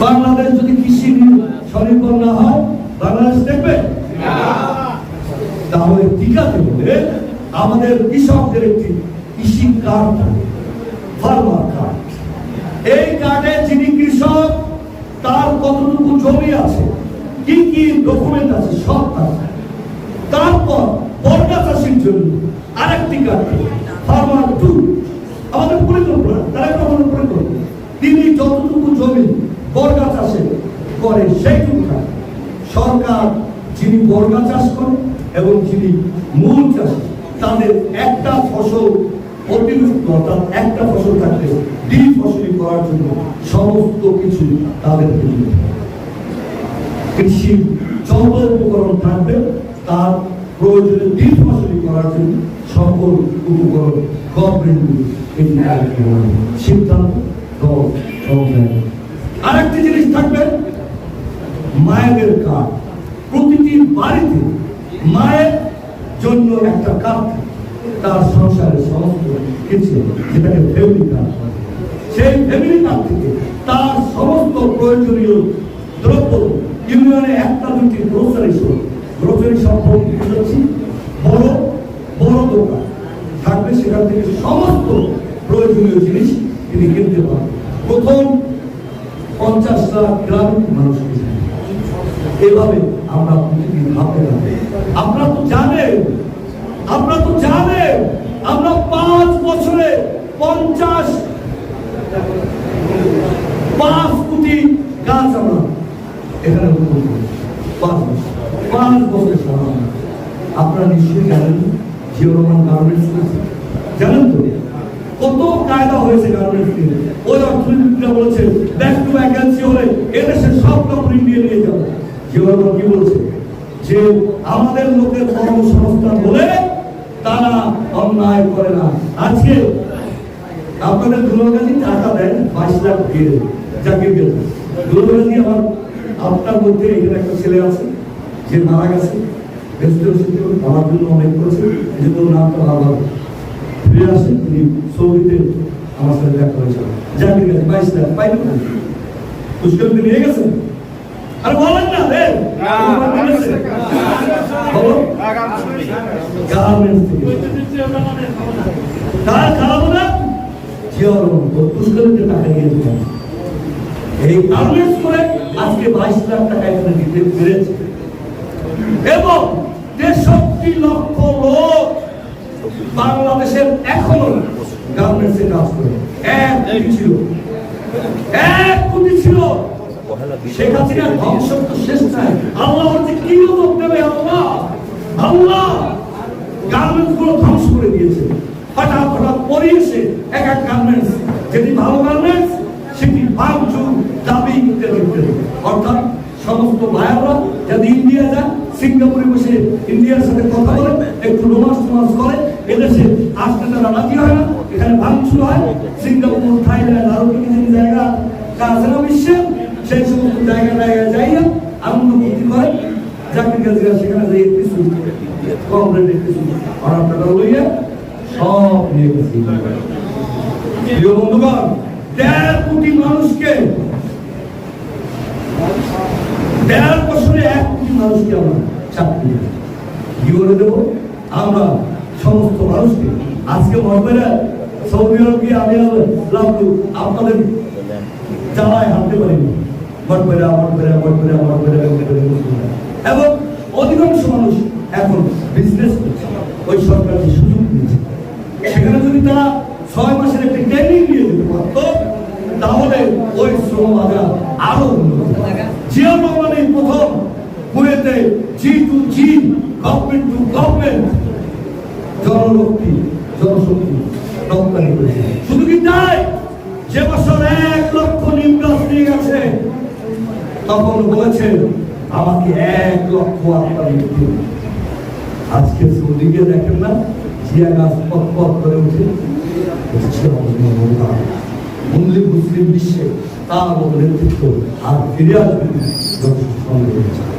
বাংলাদেশ যদি কৃষি স্বনির্ভর না হয় বাংলাদেশ দেখবে? তাহলে টিকাতে হলে আমাদের কৃষকদের একটি কৃষি কার্ড থাকে ফার্মার কার্ড এই কার্ডে যিনি কৃষক তার কতটুকু জমি আছে কি কি ডকুমেন্ট আছে সব থাকে তারপর বর্গা চাষির জন্য আরেকটি কার্ড ফার্মার টু আমাদের পরিকল্পনা তারা আমাদের পরিকল্পনা? তিনি যতটুকু জমি বর্গা চাষে করে সেইটুকু থাকে সরকার যিনি বর্গা চাষ করে এবং যিনি মূল চাষ, তাদের একটা ফসল অতিরিক্ত অর্থাৎ একটা ফসল থাকলে দ্বি ফসলি করার জন্য সমস্ত কিছু তাদের কৃষি যত উপকরণ থাকবে, তার প্রয়োজনে দ্বি ফসলি করার জন্য সকল উপকরণ গভর্নমেন্ট সিদ্ধান্ত দল আরেকটি জিনিস থাকবে, মায়েদের কার্ড। প্রতিটি বাড়িতে মায়ের জন্য একটা কার্ড তার সংসারের সমস্ত কিছু যেটাকে ফ্যামিলি কার্ড সেই ফ্যামিলি কার্ড থেকে তার সমস্ত প্রয়োজনীয় দ্রব্য ইউনিয়নে একটা, দুটি গ্রোসারি শপ গ্রোসারি শপ বুঝাচ্ছি? বড় বড় দোকান। থাকবে সেখান থেকে সমস্ত প্রয়োজনীয় জিনিস তিনি কিনতে পারবেন। প্রথম পঞ্চাশ লাখ গ্রামীণ মানুষকে এভাবে আমরা প্রতিদিন ভাবতে হবে আপনারা তো জানেন আপনারা তো জানেন আমরা পাঁচ বছরে পঞ্চাশ, পাঁচ কোটি গাছ আমরা এখানে পাঁচ বছর। পাঁচ বছরের আপনারা নিশ্চয়ই জানেন রহমান গার্মেন্টস জানেন তো? কত কায়দা হয়েছে গার্মেন্টস ওই অর্থনীতিবিদরা বলেছে জিও কি বলছে? যে আমাদের লোকের কর্মসংস্থান হলে তারা অন্যায় করে না। আজকে আপনাদের দুর্গাজি টাকা দেন, বাইশ লাখ দিয়ে চাকরি দিয়ে দুর্গাজি আমার, আপনার মধ্যে এখানে একটা ছেলে আছে, যে মারা গেছে আমার জন্য অনেক করেছে এই জন্য নামটা ভালো ফিরে আসে, তিনি সৌদিতে আমার সাথে দেখা হয়েছিল। চাকরি গেছে বাইশ লাখ পাইনি পুষ্কর তিনি নিয়ে গেছেন? আরে বলেন না রে। থেকে। কার খারাপ না এই গার্মেন্টস করে আজকে বাইশ লাখ টাকা এখানে দিতে পেরেছে। এবং তেষট্টি লক্ষ লোক বাংলাদেশের এখনও গার্মেন্টসে কাজ করে। এক ছিল। এক কোটি ছিল। শেখ হাসিনার ধ্বংস তো শেষ নাই আল্লাহ হচ্ছে কি লোক দেবে আল্লাহ? আল্লাহ গার্মেন্টসগুলো ধ্বংস করে দিয়েছে। হঠাৎ হঠাৎ পরিয়েছে এক এক গার্মেন্টস যেটি ভালো গার্মেন্টস সেটি ভাঙচুর দাবি ইত্যাদি ইত্যাদি অর্থাৎ সমস্ত ভাইয়ারা যদি ইন্ডিয়া যায় সিঙ্গাপুরে বসে ইন্ডিয়ার সাথে কথা বলে একটু রোমান্স টোমান্স করে এদেশে আসতে তারা রাজি হয় না। এখানে ভাঙচুর হয়। সিঙ্গাপুর থাইল্যান্ড আরও কিছু জায়গা আছে না বিশ্বে? সেই সমস্ত জায়গা জায়গায় যাইয়া ফুর্তি করে চাকরি কাজে সেখানে যাই কিছু কম রেটে কিছু অর্ডার টাকা লইয়া সব নিয়ে গেছি প্রিয় বন্ধুগণ, দেড় কোটি মানুষকে, দেড় বছরে এক কোটি মানুষকে আমরা চাকরি করে দেবো? আমরা সমস্ত মানুষকে, আজকে মহবেরা সৌদি আরব আমি আপনাদের জ্বালায় হাঁটতে পারিনি। মঠবেরা এবং অধিকাংশ মানুষ এখন বিজনেস করছে। ওই সরকার যে সুযোগ দিয়েছে। সেখানে যদি তারা ছয় মাসের একটা ট্রেনিং নিয়ে যেতে পারতো, তাহলে ওই শ্রম বাজার আরও উন্নত হতো। জিয়া রহমানের প্রথম কুয়েতে G to G government to government জনশক্তি জনশক্তি রপ্তানি করেছে। শুধু কি তাই? যে বছর এক লক্ষ নিম গাছ নিয়ে গেছে তখন বলেছেন, আমাকে এক লক্ষ আপনার আজকে সৌদিকে দেখেন না, জিয়া গাছ পথ পথ করে উঠে মুসলিম মুসলিম বিশ্বে তার নেতৃত্ব আর ফিরে আসবে রয়েছে।